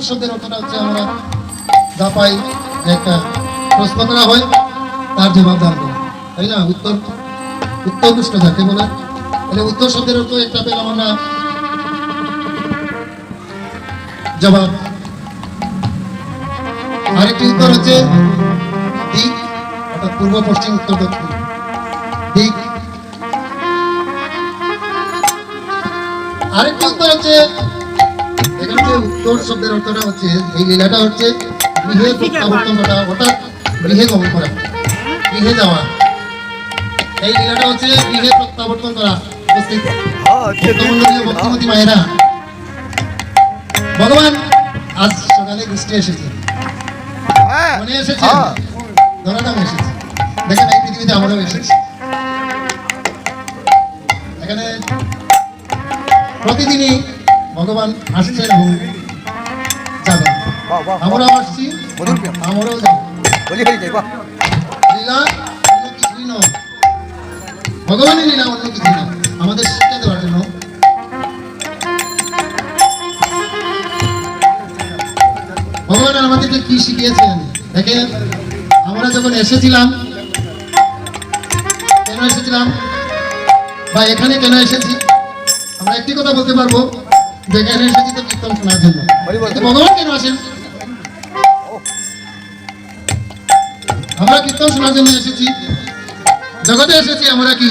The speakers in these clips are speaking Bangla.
শব্দের অর্থটা হচ্ছে আমরা যা পাই একটা করা হয়, তার জবাব দান করা। তাই না? উত্তর উত্তর প্রশ্ন যাকে বলে তাহলে উত্তর শব্দের অর্থ একটা পেলাম আমরা। জবাব। আরেকটি উত্তর হচ্ছে দিক, অর্থাৎ পূর্ব, পশ্চিম, উত্তর, দক্ষিণ। দিক। আরেকটি উত্তর হচ্ছে উত্তর শব্দের অর্থটা হচ্ছে এই লীলাটা হচ্ছে গৃহে প্রত্যাবর্তন করা অর্থাৎ গৃহে গমন করা গৃহে যাওয়া। এই লীলাটা হচ্ছে গৃহে প্রত্যাবর্তন করা উপস্থিত। ভক্তিমতী মায়েরা ভগবান আজ সকালে বৃষ্টি এসেছে। মনে এসেছে? ধরা এসেছে। দেখেন এই পৃথিবীতে আমরাও এসেছি। এখানে প্রতিদিনই ভগবান আসছেন এবং যাবেন আমরাও আসছি আমরাও যাব। লীলা অন্য কিছুই নয়। ভগবানের লীলা অন্য কিছু না আমাদের শিক্ষা দেওয়ার জন্য ভগবান আমাদেরকে কি শিখিয়েছেন? দেখেন আমরা যখন এসেছিলাম কেন এসেছিলাম? বা এখানে কেন এসেছি? আমরা একটি কথা বলতে পারব। যে এখানে এসেছি তো কীর্তন শোনার জন্য। ভগবান কেন আসেন? আমরা কীর্তন শোনার জন্য এসেছি? জগতে এসেছি আমরা কি?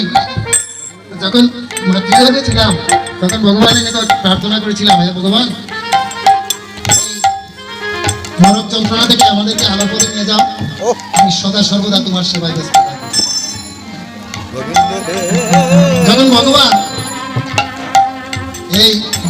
যখন মাতৃগর্ভে ছিলাম তখন ভগবানের নিকট প্রার্থনা করেছিলাম হে ভগবান মানব যন্ত্রণা থেকে আমাদেরকে আলো করে নিয়ে যাও। আমি সদা সর্বদা তোমার সেবায় ব্যস্ত যখন ভগবান এই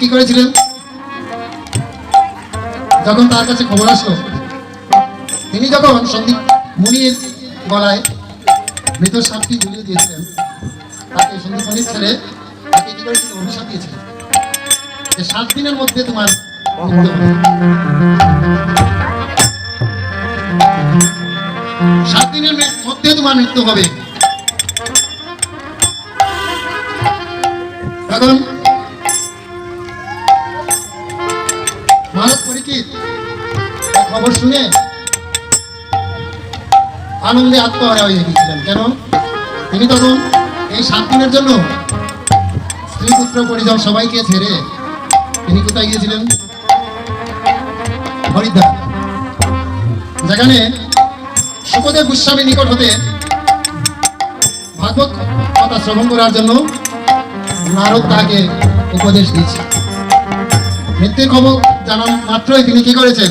কি করেছিলেন? যখন তার কাছে খবর আসলো, তিনি যখন সন্দীপ মুনির গলায় মৃত সাপটি ঝুলিয়ে দিয়েছিলেন, তাকে সন্দীপ মুনির ছেলে তাকে কি করেছিল? অভিশাপ দিয়েছিলেন। যে সাত দিনের মধ্যে তোমার সাত দিনের মধ্যে তোমার মৃত্যু হবে। এখন খবর শুনে আনন্দে আত্মহারা হয়ে গিয়েছিলেন কেন? তিনি তখন এই সাত দিনের জন্য স্ত্রী পুত্র পরিজন সবাইকে ছেড়ে তিনি কোথায় গিয়েছিলেন? হরিদ্বার। যেখানে সুখদেব গোস্বামীর নিকট হতে ভাগবত কথা শ্রবণ করার জন্য নারদ তাকে উপদেশ দিয়েছে। মৃত্যুর খবর জানান মাত্রই তিনি কি করেছেন?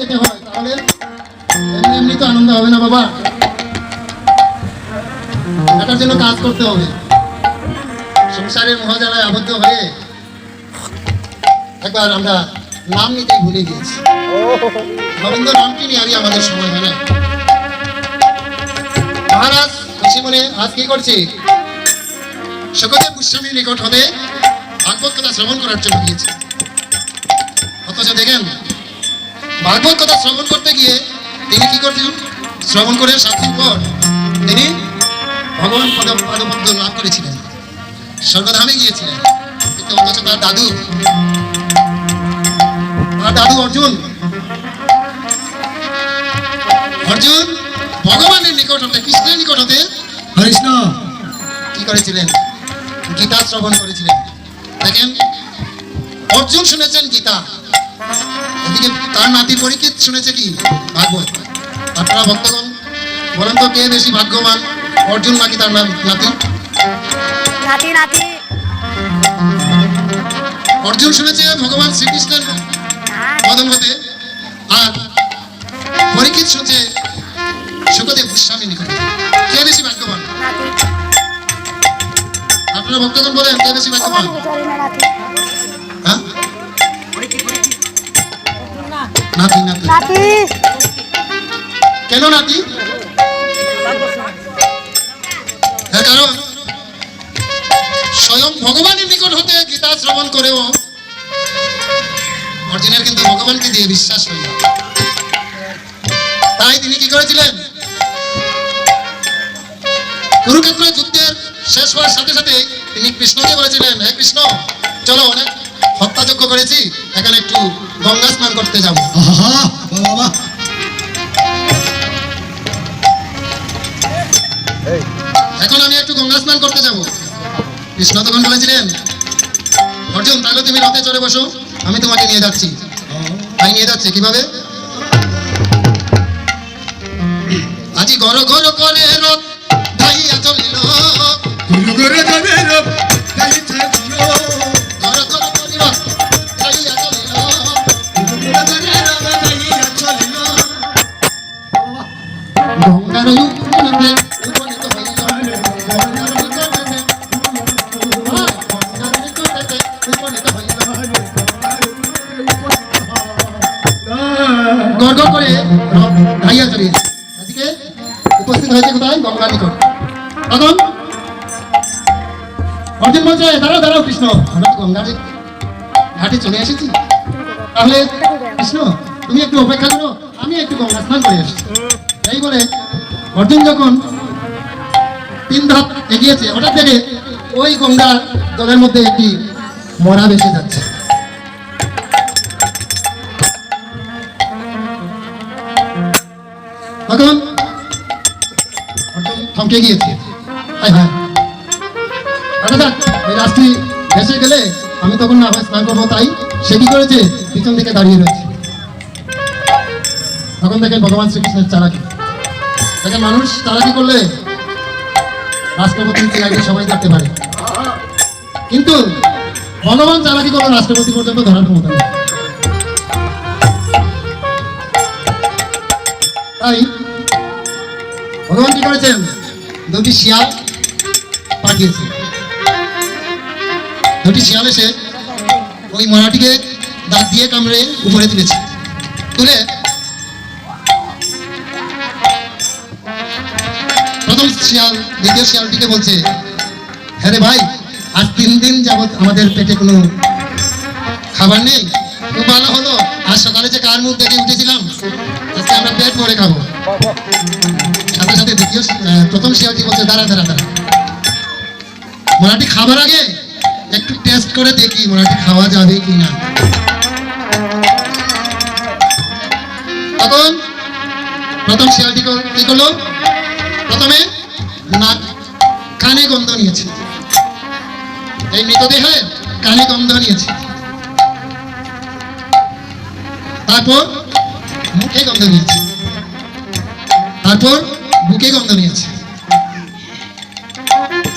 যেতে হয়, তাহলে এমনি এমনি তো আনন্দ হবে না বাবা। এটার জন্য কাজ করতে হবে। সংসারের মহাজালায় আবদ্ধ হয়ে একবার আমরা নাম নিতেই ভুলে গিয়েছি। গোবিন্দ নামটি নিয়ে আরই আমাদের সময় হয় না মহারাজ খুশি মনে, আজ কি করছি? সকলে গোস্বামীর নিকট হতে ভাগবত কথা শ্রবণ করার জন্য গিয়েছে। অথচ দেখেন ভাগবত কথা শ্রবণ করতে গিয়ে তিনি কি করছেন শ্রবণ করে সাত দিন পর তিনি ভগবান পদ পদপদ্ম লাভ করেছিলেন। স্বর্গধামে গিয়েছিলেন। কিন্তু অথচ তার দাদু তার দাদু অর্জুন অর্জুন ভগবানের নিকট হতে কৃষ্ণের নিকট হতে হরিষ্ণ। কি করেছিলেন? গীতা শ্রবণ করেছিলেন। দেখেন অর্জুন শুনেছেন গীতা। এদিকে তার নাতি পরীক্ষিত শুনেছে কি? ভাগবত আপনারা ভক্তগণ বলেন তো কে বেশি ভাগ্যবান? অর্জুন নাকি তার না- নাতি? নাতি নাতি। অর্জুন শুনেছে ভগবান শ্রীকৃষ্ণের না কদম হতে। আর পরীক্ষিত শুনছে সুখদেব গোস্বামী নিকট। কে বেশি ভাগ্যবান? আপনারা ভক্তগণ বলেন কে বেশি ভাগ্যবান? নাতি নাতি। নাতি। কেন নাতি? হ্যাঁ কারণ স্বয়ং ভগবানের নিকট হতে গীতা শ্রবণ করেও অর্জুনের কিন্তু ভগবানকে দিয়ে বিশ্বাস হয়ে তাই তিনি কি করেছিলেন? কুরুক্ষেত্র যুদ্ধের শেষ হওয়ার সাথে সাথে তিনি কৃষ্ণকে বলেছিলেন হে কৃষ্ণ চলো অনেক হত্যাযজ্ঞ করেছি এখানে একটু গঙ্গা স্নান করতে যাব। বাবা এখন আমি একটু গঙ্গা স্নান করতে যাব। কৃষ্ণ তখন বলেছিলেন অর্জুন তাহলে তুমি রথে চড়ে বসো আমি তোমাকে নিয়ে যাচ্ছি। তাই নিয়ে যাচ্ছে কীভাবে? আজি গর গর করে রথ ধাইয়া চলিল। গুরু করে যাবে রব গাইছে গড়গড় করে ধাইয়া চলে এসেছে। এদিকে উপস্থিত হয়েছে আমরা গঙ্গার ঘাটে চলে এসেছি। তাহলে, কৃষ্ণ, তুমি একটু অপেক্ষা করো। আমি একটু গঙ্গা স্নান করে আসছি। এই বলে অর্জুন যখন তিন ধাপ এগিয়েছে, হঠাৎ থেকে ওই গঙ্গার জলের মধ্যে একটি মরা ভেসে যাচ্ছে। তখন থমকে গিয়েছে। ওই ভেসে গেলে আমি তখন না স্নান করব, তাই সে কি করেছে? পিছন দিকে দাঁড়িয়ে রয়েছে। তখন দেখেন ভগবান শ্রীকৃষ্ণের চালাকি। দেখেন মানুষ চালাকি করলে রাষ্ট্রপতি চিরাইতে সবাই করতে পারে। কিন্তু ভগবান চালাকি করলে রাষ্ট্রপতি পর্যন্ত ধরার ক্ষমতা তাই ভগবান কি করেছেন? দুটি শিয়াল পাঠিয়েছে। দুটি শিয়াল এসে ওই মরাটিকে দাঁত দিয়ে কামড়ে উপরে তুলেছে। তুলে শিয়াল, দ্বিতীয় শিয়ালটিকে বলছে হ্যাঁ রে ভাই, আজ তিন দিন যাবত আমাদের পেটে কোনো খাবার নেই। ভালো হলো। সকালে যে কার মুখ দেখে উঠেছিলাম, আজকে আমরা পেট ভরে খাব। সাথে সাথে দ্বিতীয় প্রথম শিয়ালটি বলছে, দাঁড়া দাঁড়া দাঁড়া। মোনাটি খাবার আগে একটু টেস্ট করে দেখি, মোনাটি খাওয়া যাবে কি না তখন প্রথম শিয়ালটি কি করল? প্রথমে নাক, কানে গন্ধ নিয়েছে। এই মৃতদেহে কানে গন্ধ নিয়েছে। তারপর মুখে গন্ধ নিয়েছে। তারপর বুকে গন্ধ নিয়েছে।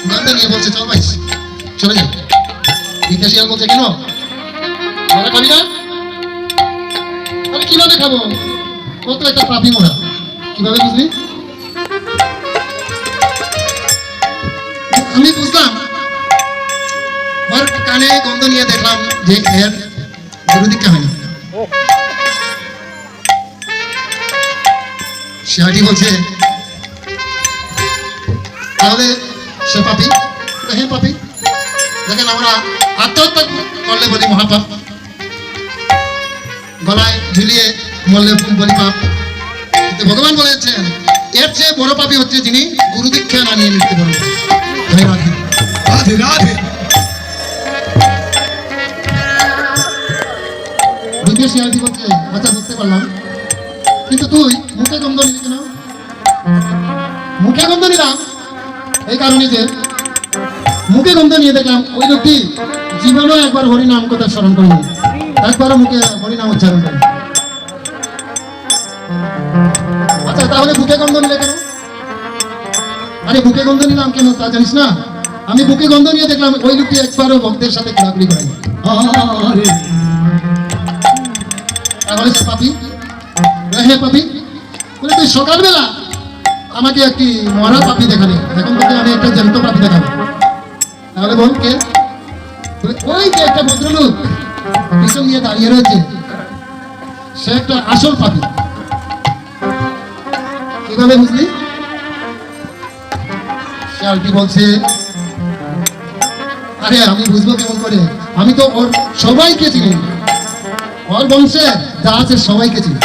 গন্ধ নিয়ে বলছে, চল ভাই, চলে যাই। দ্বিতীয় শিয়াল বলছে, কেন? না? কীভাবে খাব? ও তো একটা পাপি মোড়া কীভাবে বুঝলি? আমি বুঝলাম। ওর কানে গন্ধ নিয়ে দেখলাম যে এর গরু দীক্ষা হয়নি শিয়াটি বলছে, তাহলে সে পাপি? হ্যাঁ পাপি। দেখেন আমরা আত্মহত্যা করলে বলি মহাপাপ। গলায় ঝুলিয়ে মরলে বলি পাপ। ভগবান বলেছেন, এর চেয়ে বড় পাপি হচ্ছে যিনি গুরু দীক্ষা না নিয়ে রাধে রাধে রাধে শিয়ালটি বলছে আচ্ছা বুঝতে পারলাম, কিন্তু তুই মুখে গন্ধ নিলি কেন? মুখে গন্ধ নিলাম এই কারণে যে মুখে গন্ধ নিয়ে দেখলাম ওই লোকটি জীবনেও একবার হরিনাম কথা স্মরণ করেনি। একবারও মুখে হরিনাম উচ্চারণ করেনি। আচ্ছা তাহলে মুখে গন্ধ নিলে কেন? আরে মুখে গন্ধ নিলাম কেন তা জানিস না? আমি বুকে গন্ধ নিয়ে দেখলাম ওই লোকটি একবারও ভক্তের সাথে ঘোরাঘুরি আরে। তাহলে সে পাপি? হে পাপি বলে তুই সকালবেলা আমাকে একটি মরা পাপি দেখালে। এখন তোকে আমি একটা জ্যান্ত পাপি দেখাবো। তাহলে বল কে? ওই যে একটা ভদ্রলোক পিছন নিয়ে দাঁড়িয়ে রয়েছে। সে একটা আসল পাপি। কীভাবে বুঝলি? শিয়ালটি বলছে আরে আমি বুঝব কেমন করে? আমি তো ওর সবাইকে চিনি। ওর বংশে যা আছে সবাইকে চিনি।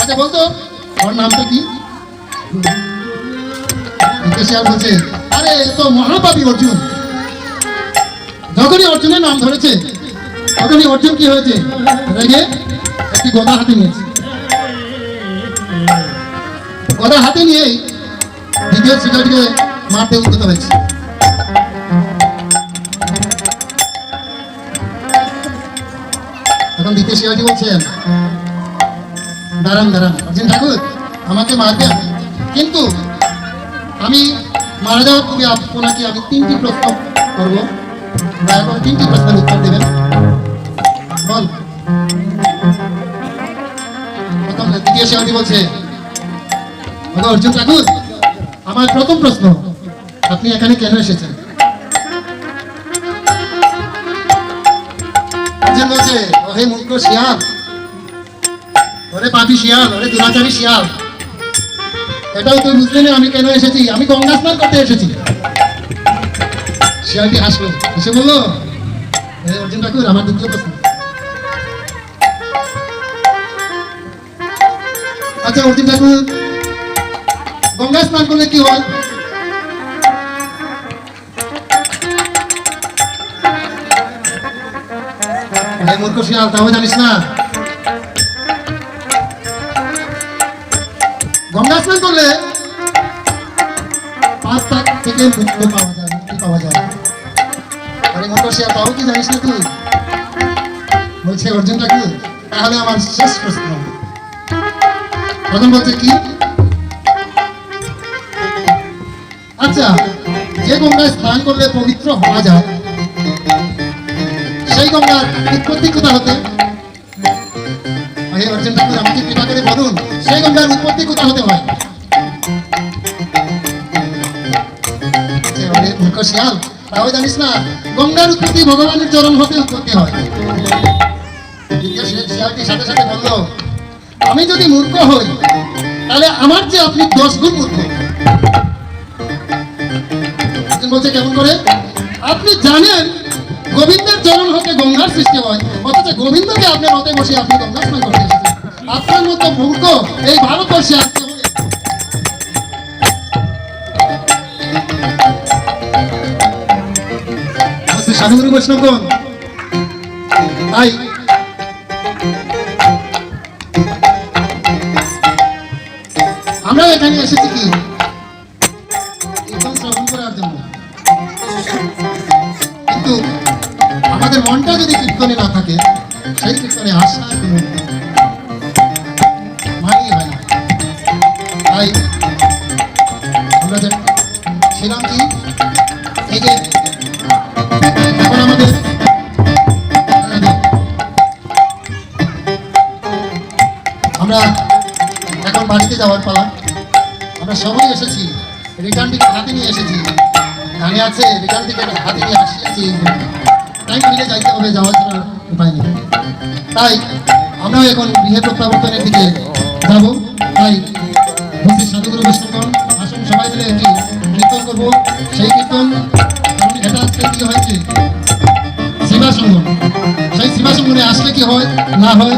আচ্ছা বলতো, ওর নামটা কি? আরে তো অর্জুন। যখনই অর্জুনের নাম ধরেছে, তখনই অর্জুন কি হয়েছে? রেগে একটি গদা হাতে নিয়েছে। গদা হাতে নিয়েই দ্বিতীয় শিকারটিকে মারতে উদ্যত হয়েছে। এখন দ্বিতীয় শিকারটি বলছেন। দাঁড়ান দাঁড়ান। অর্জুন ঠাকুর, আমাকে মারবেন কিন্তু আমি মারা যাওয়ার পূর্বে আপনাকে আমি তিনটি প্রশ্ন করব। দয়া করে তিনটি প্রশ্নের উত্তর দেবেন। বল। প্রথম দ্বিতীয় শিকারটি বলছে অর্জুন ঠাকুর, আমার প্রথম প্রশ্ন, আপনি এখানে কেন এসেছেন? মূর্খ শিয়াল। ওরে পাপি শিয়াল, ওরে দুরাচারী শিয়াল। এটাও তুই বুঝলি না, আমি কেন এসেছি? আমি গঙ্গা স্নান করতে এসেছি। শিয়ালটি হাসলো, এসে বলল অর্জুন ঠাকুর, আমার দ্বিতীয় প্রশ্ন। আচ্ছা অর্জুন ঠাকুর, গঙ্গা স্নান করলে কি হয়? এই মূর্খ শিয়াল, তাও জানিস না? গঙ্গা স্নান করলে থেকে মুক্ত পাওয়া যায়, মুক্তি পাওয়া যায়। আরে কি জানিস না তুই বলছে অর্জুন ঠাকুর তাহলে আমার শেষ প্রশ্ন। প্রথম বলছে কি? আচ্ছা যে গঙ্গায় স্নান করলে পবিত্র হওয়া যায় সেই গঙ্গার উৎপত্তি কোথা হতে? অর্জুন ঠাকুর, আমাকে কৃপা করে বলুন, সেই গঙ্গার উৎপত্তি কোথা হতে হয় ভগবানের চরণ হতে উৎপত্তি হয়। সাথে সাথে বলল, আমি যদি মূর্খ হই, তাহলে আমার যে আপনি দশ গুণ মূর্খ। বলছে, কেমন করে? আপনি জানেন গোবিন্দের চরণ হতে গঙ্গার সৃষ্টি হয়। অথচ গোবিন্দকে আপনার মতে বসে আপনি গঙ্গা স্নান করতে এসেছেন। আপনার মতো মূর্খ এই ভারতবর্ষে তাই আমরা এখানে এসেছি কি? আছে রিটার্ন টিকিট হাতে নিয়ে আসিয়াছি টাইম মিলে যাইতে হবে, যাওয়া ছাড়া উপায় নেই। তাই আমরাও এখন গৃহে প্রত্যাবর্তনের দিকে যাব। তাই বলছি সাধুগুরু বৈষ্ণবগণ আসুন সবাই মিলে একটি কীর্তন করব। সেই কীর্তন কারণ এটা আজকে কি হয়েছে সেবা সঙ্গন সেই সেবা সঙ্গনে আসলে কি হয়, না হয়?